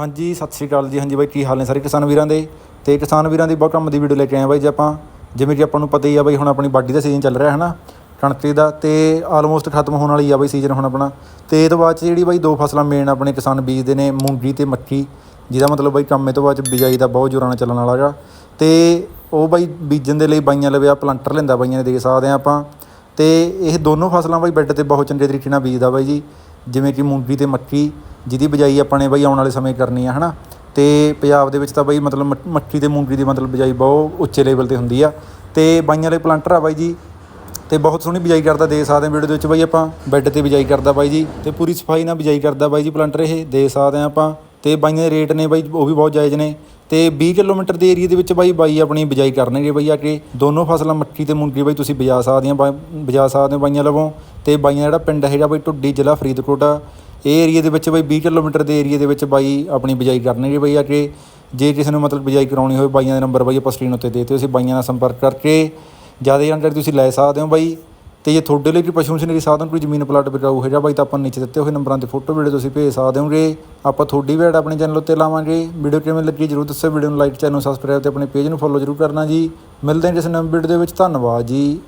ਹਾਂਜੀ, ਸਤਿ ਸ਼੍ਰੀ ਅਕਾਲ ਜੀ। ਹਾਂਜੀ ਬਾਈ, ਕੀ ਹਾਲ ਨੇ ਸਾਰੇ ਕਿਸਾਨ ਵੀਰਾਂ ਦੇ? ਤੇ ਕਿਸਾਨ ਵੀਰਾਂ ਦੀ ਬਹੁਤ ਕੰਮ ਦੀ ਵੀਡੀਓ ਲੈ ਕੇ ਆਏ ਆ ਬਾਈ ਜੀ ਆਪਾਂ। ਜਿਵੇਂ ਕਿ ਆਪਾਂ ਨੂੰ ਪਤਾ ਹੀ ਆ ਬਾਈ, ਹੁਣ ਆਪਣੀ ਬਾਡੀ ਦਾ ਸੀਜ਼ਨ ਚੱਲ ਰਿਹਾ ਹੈ ਨਾ ਕਣਕ ਦਾ ਤੇ ਆਲਮੋਸਟ ਖਤਮ ਹੋਣ ਵਾਲੀ ਆ ਬਾਈ ਸੀਜ਼ਨ ਹੁਣ ਆਪਣਾ। ਤੇ ਇਹ ਤੋਂ ਬਾਅਦ 'ਚ ਜਿਹੜੀ ਬਾਈ ਦੋ ਫਸਲਾਂ ਮੇਨ ਆਪਣੇ ਕਿਸਾਨ ਬੀਜਦੇ ਨੇ, ਮੂੰਗੀ ਤੇ ਮੱਕੀ, ਜਿਹਦਾ ਮਤਲਬ ਬਾਈ ਕੰਮ ਤੋਂ ਬਾਅਦ 'ਚ ਬਿਜਾਈ ਦਾ ਬਹੁਤ ਜ਼ੋਰਾਂ ਨਾਲ ਚੱਲਣ ਵਾਲਾ ਹੈਗਾ ਤੇ ਉਹ ਬਾਈ ਬੀਜਣ ਦੇ ਲਈ ਬਾਈਆਂ ਲਵੇ ਆ ਪਲੰਟਰ ਲੈਂਦਾ ਬਾਈਆਂ ਨੇ, ਦੇਖ ਸਕਦੇ ਆ ਆਪਾਂ। ਤੇ ਇਹ ਦੋਨੋਂ ਫਸਲਾਂ ਬਾਈ ਬੈੱਡ ਤੇ ਬਹੁਤ ਚੰਗੇ ਤਰੀਕੇ ਨਾਲ ਬੀਜਦਾ ਬਾਈ ਜੀ। ਜਿਵੇਂ ਕਿ ਮੂੰਗੀ ਤੇ ਮੱਕੀ ਜਿਹਦੀ ਬਿਜਾਈ ਆਪਾਂ ਨੇ ਬਾਈ ਆਉਣ ਵਾਲੇ ਸਮੇਂ ਕਰਨੀ ਆ, ਹਨਾ? ਤੇ ਪੰਜਾਬ ਦੇ ਵਿੱਚ ਤਾਂ ਬਈ ਮਤਲਬ ਮੱਕ- ਮੱਕੀ ਤੇ ਮੂੰਗੀ ਦੀ ਮਤਲਬ ਬਿਜਾਈ ਬਹੁਤ ਉੱਚੇ ਲੈਵਲ ਤੇ ਹੁੰਦੀ ਆ। ਤੇ ਬਾਈਆਂ ਵਾਲੇ ਪਲਾਂਟਰ ਆ ਬਾਈ ਜੀ, ਤੇ ਬਹੁਤ ਸੋਹਣੀ ਬਿਜਾਈ ਕਰਦਾ ਦੇ ਸਕਦੇ ਹਾਂ ਵੀਡੀਓ ਦੇ ਵਿੱਚ ਬਾਈ ਆਪਾਂ ਬੈੱਡ ਤੇ ਬਿਜਾਈ ਕਰਦਾ ਬਾਈ ਜੀ, ਤੇ ਪੂਰੀ ਸਫ਼ਾਈ ਨਾਲ ਬਿਜਾਈ ਕਰਦਾ ਬਾਈ ਜੀ ਪਲਾਂਟਰ ਇਹ, ਦੇ ਸਕਦੇ ਹਾਂ ਆਪਾਂ। ਤੇ ਬਾਈਆਂ ਦੇ ਰੇਟ ਨੇ ਬਾਈ ਉਹ ਵੀ ਬਹੁਤ ਜਾਇਜ਼ ਨੇ। ਤੇ 20 ਕਿਲੋਮੀਟਰ ਦੇ ਏਰੀਆ ਦੇ ਵਿੱਚ ਬਾਈ ਬਾਈ ਆਪਣੀ ਬਿਜਾਈ ਕਰਨਗੇ ਬਾਈ ਆ ਕੇ। ਦੋਨੋਂ ਫਸਲਾਂ ਮੱਕੀ ਤੇ ਮੂੰਗੀ ਬਾਈ ਤੁਸੀਂ ਬਿਜਾ ਸਕਦੇ ਆ ਬਿਜਾ ਸਕਦੇ ਹੋ ਬਾਈਆਂ ਲਵੋਂ। ਤੇ ਬਾਈਆਂ ਜਿਹੜਾ ਪਿੰਡ ਹੈਗਾ ਬਾਈ ਢੁੱਡੀ ਜ਼ਿਲ੍ਹਾ ਫਰੀਦਕੋਟ। ਆ ਇਹ ਏਰੀਏ ਦੇ ਵਿੱਚ ਬਾਈ 20 ਕਿਲੋਮੀਟਰ ਦੇ ਏਰੀਏ ਦੇ ਵਿੱਚ ਬਾਈ ਆਪਣੀ ਬਿਜਾਈ ਕਰਨਗੇ ਬਾਈ ਆ ਕੇ। ਜੇ ਕਿਸੇ ਨੂੰ ਮਤਲਬ ਬਿਜਾਈ ਕਰਾਉਣੀ ਹੋਵੇ ਬਾਈਆਂ ਦੇ ਨੰਬਰ ਬਾਈ ਆਪਾਂ ਸਕਰੀਨ ਉੱਤੇ ਦੇਤੇ ਦਿੱਤੇ ਤੁਸੀਂ ਬਾਈਆਂ ਨਾਲ ਸੰਪਰਕ ਕਰਕੇ ਜ਼ਿਆਦਾ ਜਾਣਕਾਰੀ ਤੁਸੀਂ ਲੈ ਸਕਦੇ ਹੋ ਬਾਈ। ਤੇ ਜੇ ਤੁਹਾਡੇ ਲਈ ਕੋਈ ਪਸ਼ੂ ਮਸ਼ੀਨਰੀ ਸਾਧਨ, ਕੋਈ ਜ਼ਮੀਨ ਪਲਾਟ ਵਿਕਾਊ ਹੈਗਾ ਬਾਈ, ਤਾਂ ਆਪਾਂ ਨੀਚੇ ਦਿੱਤੇ ਹੋਏ ਨੰਬਰਾਂ ਤੇ ਫੋਟੋ ਵੀਡੀਓ ਤੁਸੀਂ ਭੇਜ ਸਕਦੇ ਹੋਗੇ। ਆਪਾਂ ਤੁਹਾਡੀ ਵੀ ਐਡ ਆਪਣੇ ਚੈਨਲ ਉੱਤੇ ਲਾਵਾਂਗੇ। ਵੀਡੀਓ ਕਿਵੇਂ ਲੱਗੀ ਜਰੂਰ ਦੱਸੋ ਵੀਡੀਓ ਨੂੰ ਲਾਈਕ ਚੈਨਲ ਨੂੰ ਸਬਸਕ੍ਰਾਈਬ ਤੇ ਆਪਣੇ ਪੇਜ ਨੂੰ ਫੋਲੋ ਜਰੂਰ ਕਰਨਾ ਜੀ। ਮਿਲਦੇ ਹਾਂ ਜਿਸ ਨਵੀਂ ਵੀਡੀਓ ਦੇ ਵਿੱਚ, ਧੰਨਵਾਦ ਜੀ।